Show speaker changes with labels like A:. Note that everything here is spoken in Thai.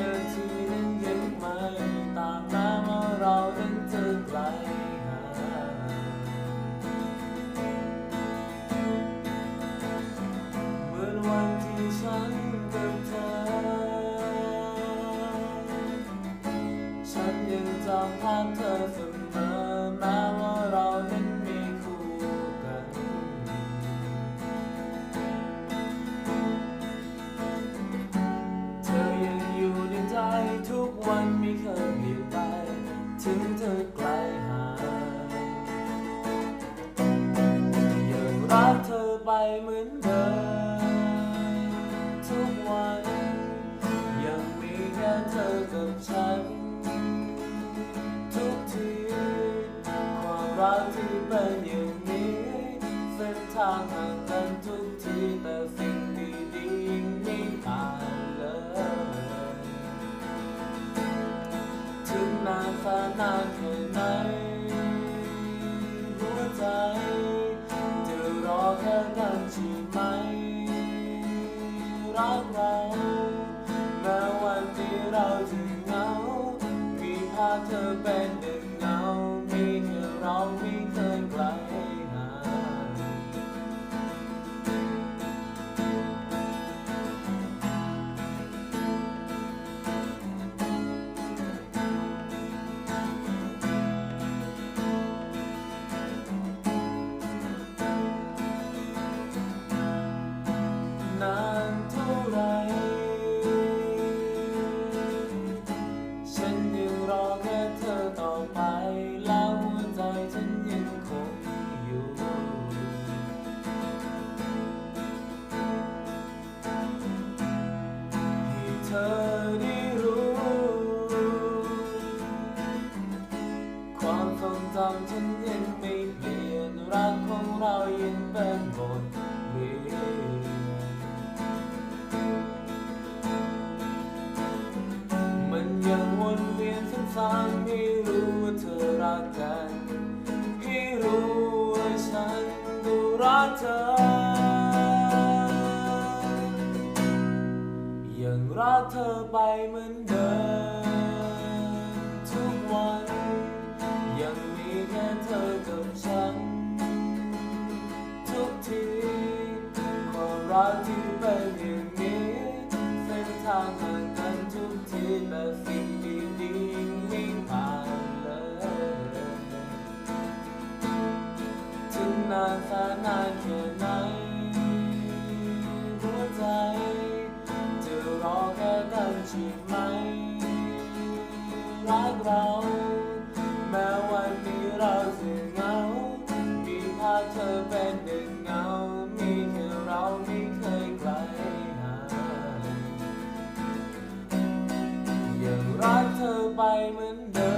A: นาทีนั้นยังไม่ต่างแม้ว่าเรานั้นจะไกลห่างเหมือนวันที่ฉันกับเธอ ฉันยังจำภาพเธอ อไกลห่างยังรักเธอไปเหมือนเดิมทุกวันยังมีแค่เธอกับฉัน ทุกทีความรักที่เป็นอย่างนี้เส้นทางห่างกัน นานแค่ไหนหัวใจ จะรอแค่กันใช่ไหมรักเราแม้วันที่เราจะเหงา มีภาพเธอเป็นหนึ่งเงา ความทรงจำฉันยังไม่เปลี่ยนรักของเรายังเป็นบทเรียนมันยังวนเวียนซ้ำๆให้รู้ว่าเธอรักกันให้รู้ว่าฉันก็รักเธอ ยังรักเธอไปเหมือนเดิม เธอกับฉัน ทุกทีความรักที่เป็นอย่างนี้เส้นทางห่างกันทุกทีแต่สิ่งดีๆไม่ผ่านเลยถึงนานแสนนานแค่ไหนหัวใจจะรอแค่กันใช่ไหมรักเรา ไปเหมือนเดิม